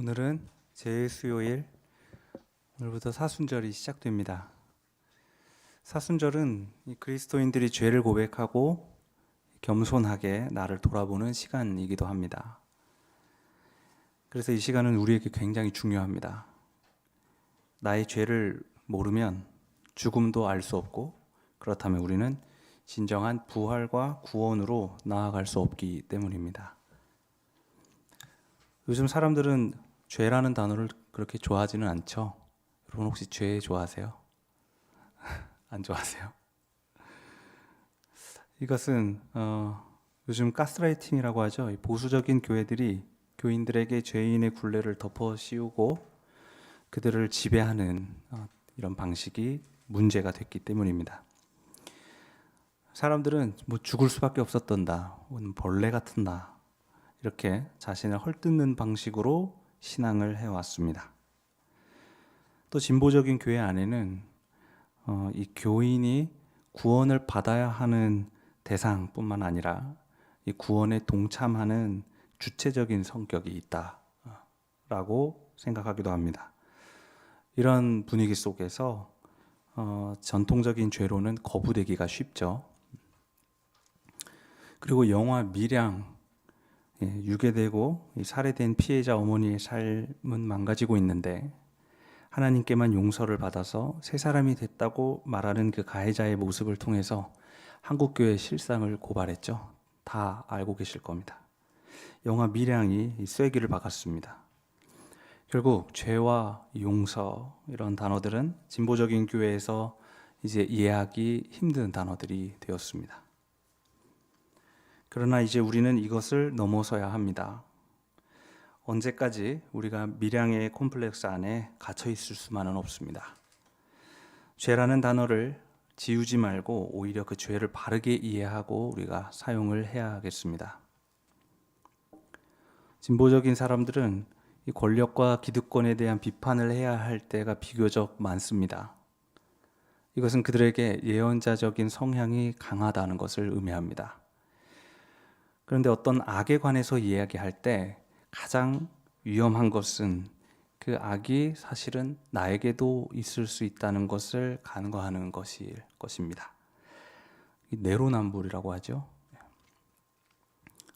오늘은 제수요일 오늘부터 사순절이 시작됩니다. 사순절은 이 그리스도인들이 죄를 고백하고 겸손하게 나를 돌아보는 시간이기도 합니다. 그래서 이 시간은 우리에게 굉장히 중요합니다. 나의 죄를 모르면 죽음도 알 수 없고 그렇다면 우리는 진정한 부활과 구원으로 나아갈 수 없기 때문입니다. 요즘 사람들은 죄라는 단어를 그렇게 좋아하지는 않죠. 여러분 혹시 죄 좋아하세요? 안 좋아하세요? 이것은 어, 요즘 가스라이팅이라고 하죠. 이 보수적인 교회들이 교인들에게 죄인의 굴레를 덮어 씌우고 그들을 지배하는 어, 이런 방식이 문제가 됐기 때문입니다. 사람들은 뭐 죽을 수밖에 없었던다, 혹은 벌레 같은다 이렇게 자신을 헐뜯는 방식으로 신앙을 해왔습니다. 또 진보적인 교회 안에는 어, 이 교인이 구원을 받아야 하는 대상뿐만 아니라 이 구원에 동참하는 주체적인 성격이 있다라고 생각하기도 합니다. 이런 분위기 속에서 어, 전통적인 죄로는 거부되기가 쉽죠. 그리고 영화 미량 예, 유괴되고 살해된 피해자 어머니의 삶은 망가지고 있는데 하나님께만 용서를 받아서 새 사람이 됐다고 말하는 그 가해자의 모습을 통해서 한국교회 실상을 고발했죠. 다 알고 계실 겁니다. 영화 미량이 쐐기를 박았습니다. 결국 죄와 용서 이런 단어들은 진보적인 교회에서 이제 이해하기 힘든 단어들이 되었습니다. 그러나 이제 우리는 이것을 넘어서야 합니다. 언제까지 우리가 미량의 콤플렉스 안에 갇혀 있을 수만은 없습니다. 죄라는 단어를 지우지 말고 오히려 그 죄를 바르게 이해하고 우리가 사용을 해야 하겠습니다. 진보적인 사람들은 이 권력과 기득권에 대한 비판을 해야 할 때가 비교적 많습니다. 이것은 그들에게 예언자적인 성향이 강하다는 것을 의미합니다. 그런데 어떤 악에 관해서 이야기할 때 가장 위험한 것은 그 악이 사실은 나에게도 있을 수 있다는 것을 간과하는 것일 것입니다. 내로남불이라고 하죠.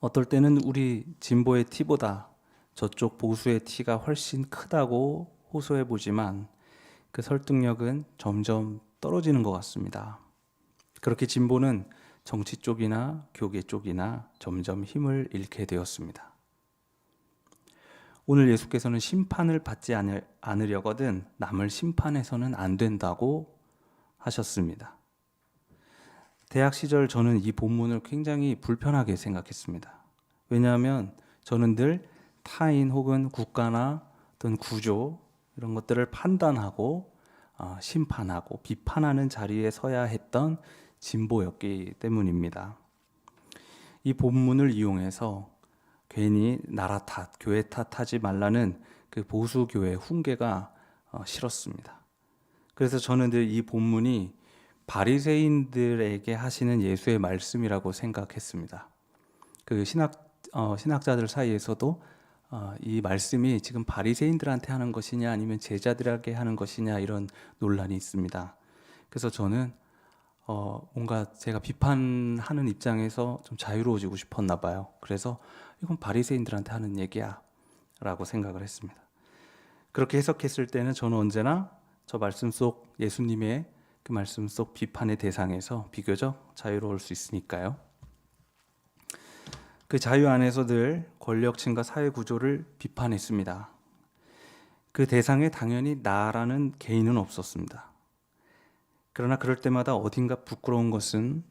어떨 때는 우리 진보의 티보다 저쪽 보수의 티가 훨씬 크다고 호소해 보지만 그 설득력은 점점 떨어지는 것 같습니다. 그렇게 진보는 정치 쪽이나 교계 쪽이나 점점 힘을 잃게 되었습니다. 오늘 예수께서는 심판을 받지 않으려거든 남을 심판해서는 안 된다고 하셨습니다. 대학 시절 저는 이 본문을 굉장히 불편하게 생각했습니다. 왜냐하면 저는 늘 타인 혹은 국가나 어떤 구조 이런 것들을 판단하고 어, 심판하고 비판하는 자리에 서야 했던 진보였기 때문입니다. 이 본문을 이용해서 괜히 나라 탓, 교회 탓하지 말라는 그 보수 교회 훈계가 어, 싫었습니다. 그래서 저는 늘 이 본문이 바리새인들에게 하시는 예수의 말씀이라고 생각했습니다. 그 신학 어, 신학자들 사이에서도 어, 이 말씀이 지금 바리새인들한테 하는 것이냐 아니면 제자들에게 하는 것이냐 이런 논란이 있습니다. 그래서 저는 어, 뭔가 제가 비판하는 입장에서 좀 자유로워지고 싶었나 봐요. 그래서 이건 바리새인들한테 하는 얘기야라고 생각을 했습니다. 그렇게 해석했을 때는 저는 언제나 저 말씀 속 예수님의 그 말씀 속 비판의 대상에서 비교적 자유로울 수 있으니까요. 그 자유 안에서 늘 권력층과 사회 구조를 비판했습니다. 그 대상에 당연히 나라는 개인은 없었습니다. 그러나 그럴 때마다 어딘가 부끄러운 것은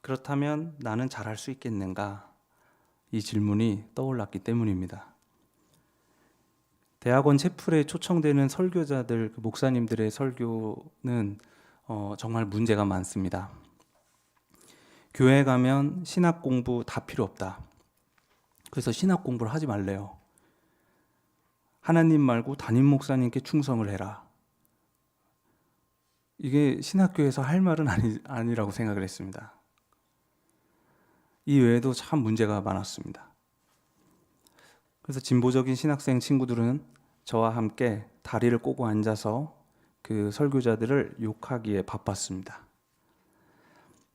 그렇다면 나는 잘할 수 있겠는가? 이 질문이 떠올랐기 때문입니다. 대학원 채플에 초청되는 설교자들, 그 목사님들의 설교는 어, 정말 문제가 많습니다. 교회 가면 신학 공부 다 필요 없다. 그래서 신학 공부를 하지 말래요. 하나님 말고 담임 목사님께 충성을 해라. 이게 신학교에서 할 말은 아니, 아니라고 생각을 했습니다. 이 외에도 참 문제가 많았습니다. 그래서 진보적인 신학생 친구들은 저와 함께 다리를 꼬고 앉아서 그 설교자들을 욕하기에 바빴습니다.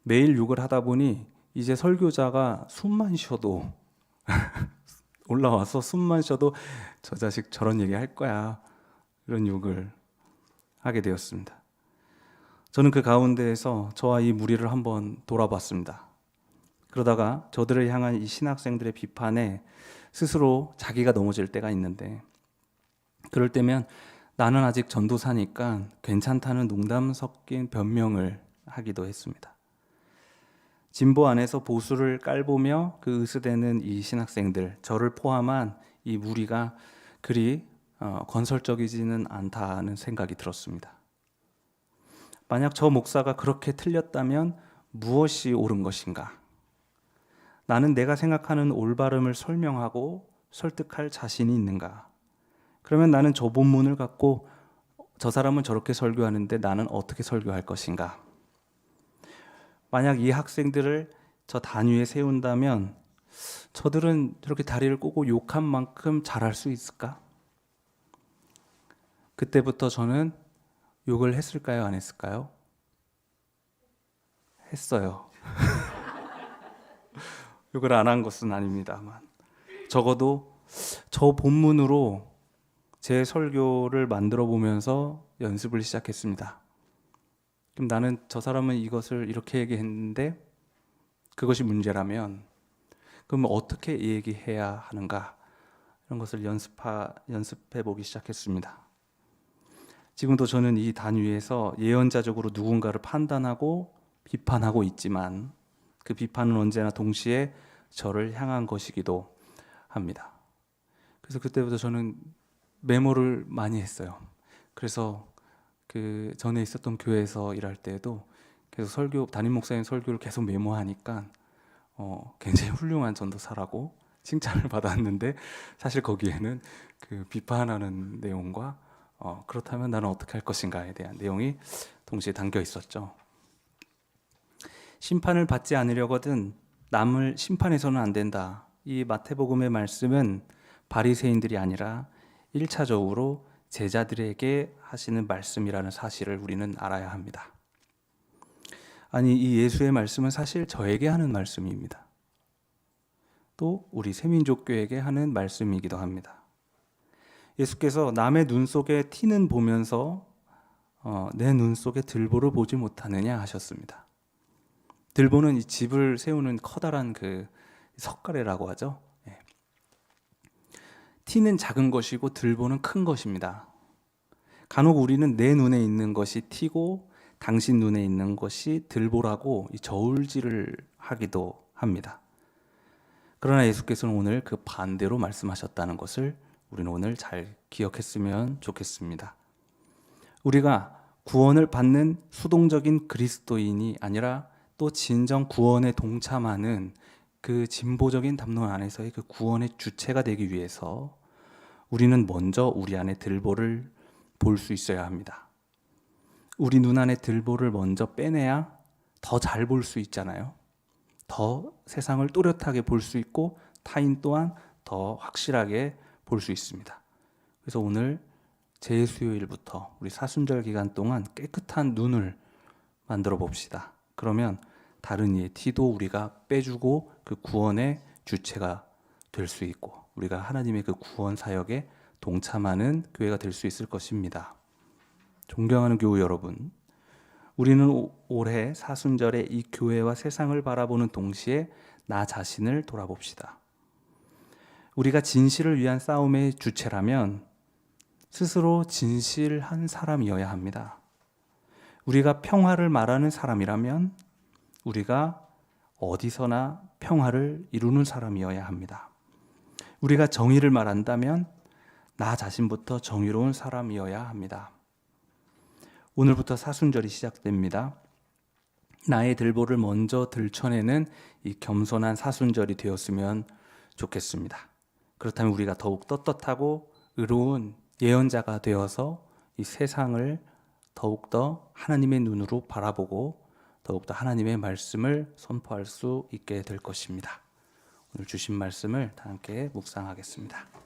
매일 욕을 하다 보니 이제 설교자가 숨만 쉬어도 올라와서 숨만 쉬어도 저 자식 저런 얘기 할 거야. 이런 욕을 하게 되었습니다. 저는 그 가운데에서 저와 이 무리를 한번 돌아봤습니다. 그러다가 저들을 향한 이 신학생들의 비판에 스스로 자기가 넘어질 때가 있는데 그럴 때면 나는 아직 전도사니까 괜찮다는 농담 섞인 변명을 하기도 했습니다. 진보 안에서 보수를 깔보며 그 으스대는 이 신학생들, 저를 포함한 이 무리가 그리 어, 건설적이지는 않다는 생각이 들었습니다. 만약 저 목사가 그렇게 틀렸다면 무엇이 옳은 것인가? 나는 내가 생각하는 올바름을 설명하고 설득할 자신이 있는가? 그러면 나는 저 본문을 갖고 저 사람은 저렇게 설교하는데 나는 어떻게 설교할 것인가? 만약 이 학생들을 저 단위에 세운다면 저들은 저렇게 다리를 꼬고 욕한 만큼 잘할 수 있을까? 그때부터 저는 욕을 했을까요? 안 했을까요? 했어요. 욕을 안 한 것은 아닙니다만 적어도 저 본문으로 제 설교를 만들어 보면서 연습을 시작했습니다. 그럼 나는 저 사람은 이것을 이렇게 얘기했는데 그것이 문제라면 그럼 어떻게 얘기해야 하는가 이런 것을 연습하, 연습해 보기 시작했습니다. 지금도 저는 이 단위에서 예언자적으로 누군가를 판단하고 비판하고 있지만 그 비판은 언제나 동시에 저를 향한 것이기도 합니다. 그래서 그때부터 저는 메모를 많이 했어요. 그래서 그 전에 있었던 교회에서 일할 때에도 계속 설교 담임 목사님 설교를 계속 메모하니까 어, 굉장히 훌륭한 전도사라고 칭찬을 받았는데 사실 거기에는 그 비판하는 내용과 어, 그렇다면 나는 어떻게 할 것인가에 대한 내용이 동시에 담겨 있었죠. 심판을 받지 않으려거든 남을 심판해서는 안 된다. 이 마태복음의 말씀은 바리새인들이 아니라 1차적으로 제자들에게 하시는 말씀이라는 사실을 우리는 알아야 합니다. 아니 이 예수의 말씀은 사실 저에게 하는 말씀입니다. 또 우리 세민족교에게 하는 말씀이기도 합니다. 예수께서 남의 눈 속에 티는 보면서 어, 내 눈 속에 들보를 보지 못하느냐 하셨습니다. 들보는 이 집을 세우는 커다란 그 석가래라고 하죠. 예. 티는 작은 것이고 들보는 큰 것입니다. 간혹 우리는 내 눈에 있는 것이 티고 당신 눈에 있는 것이 들보라고 저울질을 하기도 합니다. 그러나 예수께서는 오늘 그 반대로 말씀하셨다는 것을 우리는 오늘 잘 기억했으면 좋겠습니다. 우리가 구원을 받는 수동적인 그리스도인이 아니라 또 진정 구원에 동참하는 그 진보적인 담론 안에서의 그 구원의 주체가 되기 위해서 우리는 먼저 우리 안에 들보를 볼 수 있어야 합니다. 우리 눈 안에 들보를 먼저 빼내야 더 잘 볼 수 있잖아요. 더 세상을 또렷하게 볼 수 있고 타인 또한 더 확실하게 볼 수 있습니다. 그래서 오늘 제수요일부터 우리 사순절 기간 동안 깨끗한 눈을 만들어 봅시다. 그러면 다른 이의 티도 우리가 빼주고 그 구원의 주체가 될 수 있고 우리가 하나님의 그 구원 사역에 동참하는 교회가 될 수 있을 것입니다. 존경하는 교우 여러분, 우리는 올해 사순절에 이 교회와 세상을 바라보는 동시에 나 자신을 돌아봅시다. 우리가 진실을 위한 싸움의 주체라면 스스로 진실한 사람이어야 합니다. 우리가 평화를 말하는 사람이라면 우리가 어디서나 평화를 이루는 사람이어야 합니다. 우리가 정의를 말한다면 나 자신부터 정의로운 사람이어야 합니다. 오늘부터 사순절이 시작됩니다. 나의 들보를 먼저 들춰내는 이 겸손한 사순절이 되었으면 좋겠습니다. 그렇다면 우리가 더욱 떳떳하고 의로운 예언자가 되어서 이 세상을 더욱더 하나님의 눈으로 바라보고 더욱더 하나님의 말씀을 선포할 수 있게 될 것입니다. 오늘 주신 말씀을 다 함께 묵상하겠습니다.